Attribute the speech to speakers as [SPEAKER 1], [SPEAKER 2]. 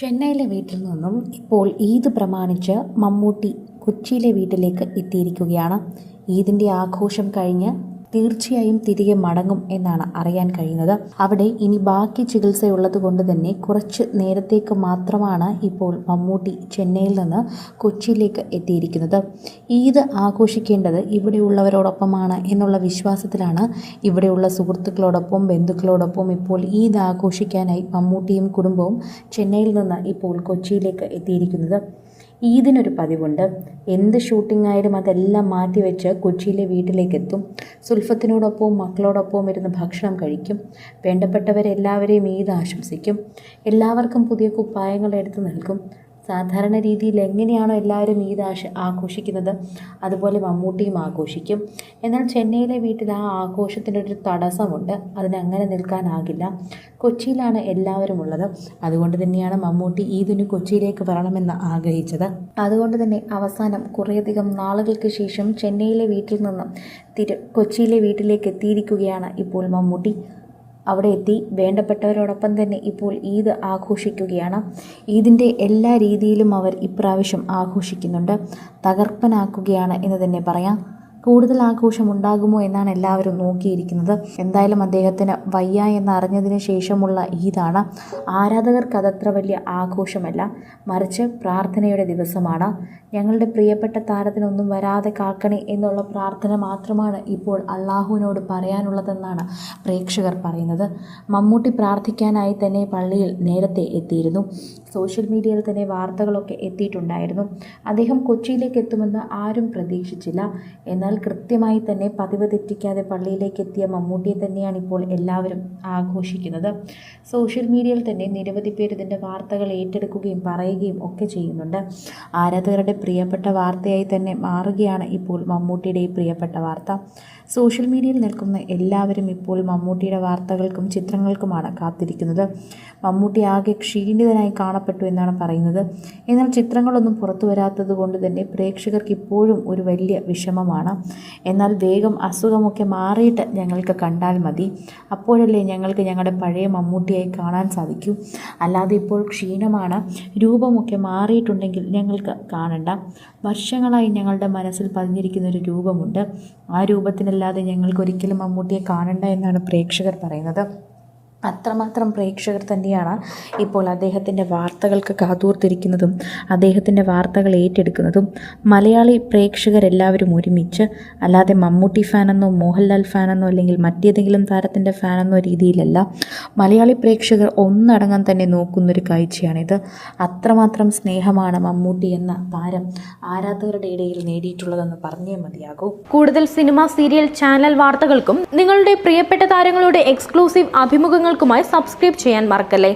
[SPEAKER 1] ചെന്നൈയിലെ വീട്ടിൽ നിന്നും ഇപ്പോൾ ഈദ് പ്രമാണിച്ച് മമ്മൂട്ടി കൊച്ചിയിലെ വീട്ടിലേക്ക് എത്തിയിരിക്കുകയാണ്. ഈദിന്റെ ആഘോഷം കഴിഞ്ഞ് തീർച്ചയായും തിരികെ മടങ്ങും എന്നാണ് അറിയാൻ കഴിയുന്നത്. അവിടെ ഇനി ബാക്കി ചികിത്സയുള്ളത് കൊണ്ട് തന്നെ കുറച്ച് നേരത്തേക്ക് മാത്രമാണ് ഇപ്പോൾ മമ്മൂട്ടി ചെന്നൈയിൽ നിന്ന് കൊച്ചിയിലേക്ക് എത്തിയിരിക്കുന്നത്. ഈദ് ആഘോഷിക്കേണ്ടത് ഇവിടെയുള്ളവരോടൊപ്പമാണ് എന്നുള്ള വിശ്വാസത്തിലാണ് ഇവിടെയുള്ള സുഹൃത്തുക്കളോടൊപ്പം ബന്ധുക്കളോടൊപ്പം ഇപ്പോൾ ഈദ് ആഘോഷിക്കാനായി മമ്മൂട്ടിയും കുടുംബവും ചെന്നൈയിൽ നിന്ന് ഇപ്പോൾ കൊച്ചിയിലേക്ക് എത്തിയിരിക്കുന്നത്. ഈദിനൊരു പതിവുണ്ട്. എന്ത് ഷൂട്ടിംഗ് ആയാലും അതെല്ലാം മാറ്റിവെച്ച് കൊച്ചിയിലെ വീട്ടിലേക്ക് എത്തും സുൽഫത്തിനോടൊപ്പവും മക്കളോടൊപ്പവും ഇരുന്ന് ഭക്ഷണം കഴിക്കും. വേണ്ടപ്പെട്ടവരെല്ലാവരെയും ഈദ് ആശംസിക്കും. എല്ലാവർക്കും പുതിയ കുപ്പായങ്ങൾ എടുത്ത് നൽകും. സാധാരണ രീതിയിൽ എങ്ങനെയാണോ എല്ലാവരും ഈദ് ആശ ആഘോഷിക്കുന്നത് അതുപോലെ മമ്മൂട്ടിയും ആഘോഷിക്കും. എന്നാൽ ചെന്നൈയിലെ വീട്ടിൽ ആ ആഘോഷത്തിനൊരു തടസ്സമുണ്ട്. അതിനങ്ങനെ നിൽക്കാനാകില്ല. കൊച്ചിയിലാണ് എല്ലാവരും ഉള്ളത്. അതുകൊണ്ട് തന്നെയാണ് മമ്മൂട്ടി ഈദിന് കൊച്ചിയിലേക്ക് വരണമെന്ന് ആഗ്രഹിച്ചത്. അതുകൊണ്ട് തന്നെ അവസാനം കുറേയധികം നാളുകൾക്ക് ശേഷം ചെന്നൈയിലെ വീട്ടിൽ നിന്നും തിരു കൊച്ചിയിലെ വീട്ടിലേക്ക് എത്തിയിരിക്കുകയാണ് ഇപ്പോൾ മമ്മൂട്ടി. അവിടെ എത്തി. വേണ്ടപ്പെട്ടവരോടൊപ്പം തന്നെ ഇപ്പോൾ ഈദ് ആഘോഷിക്കുകയാണ്. ഈദിന്റെ എല്ലാ രീതിയിലും അവർ ഇപ്രാവശ്യം ആഘോഷിക്കുന്നുണ്ട്. തകർപ്പനാക്കുകയാണ് എന്ന് തന്നെ പറയാം. കൂടുതൽ ആഘോഷം ഉണ്ടാകുമോ എന്നാണ് എല്ലാവരും നോക്കിയിരിക്കുന്നത്. എന്തായാലും അദ്ദേഹത്തിന് വയ്യ എന്ന് അറിഞ്ഞതിന് ശേഷമുള്ള ഈദാണ് ആരാധകർക്ക് അതത്ര വലിയ ആഘോഷമല്ല മറിച്ച് പ്രാർത്ഥനയുടെ ദിവസമാണ്. ഞങ്ങളുടെ പ്രിയപ്പെട്ട താരത്തിനൊന്നും വരാതെ കാക്കണേ എന്നുള്ള പ്രാർത്ഥന മാത്രമാണ് ഇപ്പോൾ അള്ളാഹുവിനോട് പറയാനുള്ളതെന്നാണ് പ്രേക്ഷകർ പറയുന്നത്. മമ്മൂട്ടി പ്രാർത്ഥിക്കാനായി തന്നെ പള്ളിയിൽ നേരത്തെ എത്തിയിരുന്നു. സോഷ്യൽ മീഡിയയിൽ തന്നെ വാർത്തകളൊക്കെ എത്തിയിട്ടുണ്ടായിരുന്നു. അദ്ദേഹം കൊച്ചിയിലേക്ക് എത്തുമെന്ന് ആരും പ്രതീക്ഷിച്ചില്ല. എന്നാൽ കൃത്യമായി തന്നെ പതിവ് തെറ്റിക്കാതെ പള്ളിയിലേക്ക് എത്തിയ മമ്മൂട്ടിയെ തന്നെയാണ് ഇപ്പോൾ എല്ലാവരും ആഘോഷിക്കുന്നത്. സോഷ്യൽ മീഡിയയിൽ തന്നെ നിരവധി പേർ ഇതിന്റെ വാർത്തകൾ ഏറ്റെടുക്കുകയും പറയുകയും ഒക്കെ ചെയ്യുന്നുണ്ട്. ആരാധകരുടെ പ്രിയപ്പെട്ട വാർത്തയായി തന്നെ മാറുകയാണ് ഇപ്പോൾ മമ്മൂട്ടിയുടെ ഈ പ്രിയപ്പെട്ട വാർത്ത. സോഷ്യൽ മീഡിയയിൽ നിൽക്കുന്ന എല്ലാവരും ഇപ്പോൾ മമ്മൂട്ടിയുടെ വാർത്തകൾക്കും ചിത്രങ്ങൾക്കുമാണ് കാത്തിരിക്കുന്നത്. മമ്മൂട്ടി ആകെ ക്ഷീണിതനായി കാണപ്പെട്ടു എന്നാണ് പറയുന്നത്. എന്നാൽ ചിത്രങ്ങളൊന്നും പുറത്തു വരാത്തത് കൊണ്ട് തന്നെ പ്രേക്ഷകർക്ക് ഇപ്പോഴും ഒരു വലിയ വിഷമമാണ്. എന്നാൽ വേഗം അസുഖമൊക്കെ മാറിയിട്ട് ഞങ്ങൾക്ക് കണ്ടാൽ മതി. അപ്പോഴല്ലേ ഞങ്ങൾക്ക് ഞങ്ങളുടെ പഴയ മമ്മൂട്ടിയായി കാണാൻ സാധിക്കൂ. അല്ലാതെ ഇപ്പോൾ ക്ഷീണമാണ്. രൂപമൊക്കെ മാറിയിട്ടുണ്ടെങ്കിൽ ഞങ്ങൾക്ക് കാണണ്ട. വർഷങ്ങളായി ഞങ്ങളുടെ മനസ്സിൽ പതിഞ്ഞിരിക്കുന്ന ഒരു രൂപമുണ്ട്. ആ രൂപത്തിനല്ലാതെ ഞങ്ങൾക്ക് ഒരിക്കലും മമ്മൂട്ടിയെ കാണണ്ട എന്നാണ് പ്രേക്ഷകർ പറയുന്നത്. അത്രമാത്രം പ്രേക്ഷകർ തന്നെയാണ് ഇപ്പോൾ അദ്ദേഹത്തിന്റെ വാർത്തകൾക്ക് കാതൂർത്തിരിക്കുന്നതും അദ്ദേഹത്തിന്റെ വാർത്തകൾ ഏറ്റെടുക്കുന്നതും. മലയാളി പ്രേക്ഷകരെല്ലാവരും ഒരുമിച്ച് അല്ലാതെ മമ്മൂട്ടി ഫാനെന്നോ മോഹൻലാൽ ഫാനെന്നോ അല്ലെങ്കിൽ മറ്റേതെങ്കിലും താരത്തിന്റെ ഫാനെന്നോ രീതിയിലല്ല മലയാളി പ്രേക്ഷകർ ഒന്നടങ്ങാൻ തന്നെ നോക്കുന്നൊരു കാഴ്ചയാണിത്. അത്രമാത്രം സ്നേഹമാണ് മമ്മൂട്ടി എന്ന താരം ആരാധകരുടെ ഇടയിൽ നേടിയിട്ടുള്ളതെന്ന് പറഞ്ഞേ മതിയാകൂ.
[SPEAKER 2] കൂടുതൽ സിനിമ സീരിയൽ ചാനൽ വാർത്തകൾക്കും നിങ്ങളുടെ പ്രിയപ്പെട്ട താരങ്ങളുടെ എക്സ്ക്ലൂസീവ് അഭിമുഖങ്ങൾക്കുമായി സബ്സ്ക്രൈബ് ചെയ്യാൻ മറക്കല്ലേ?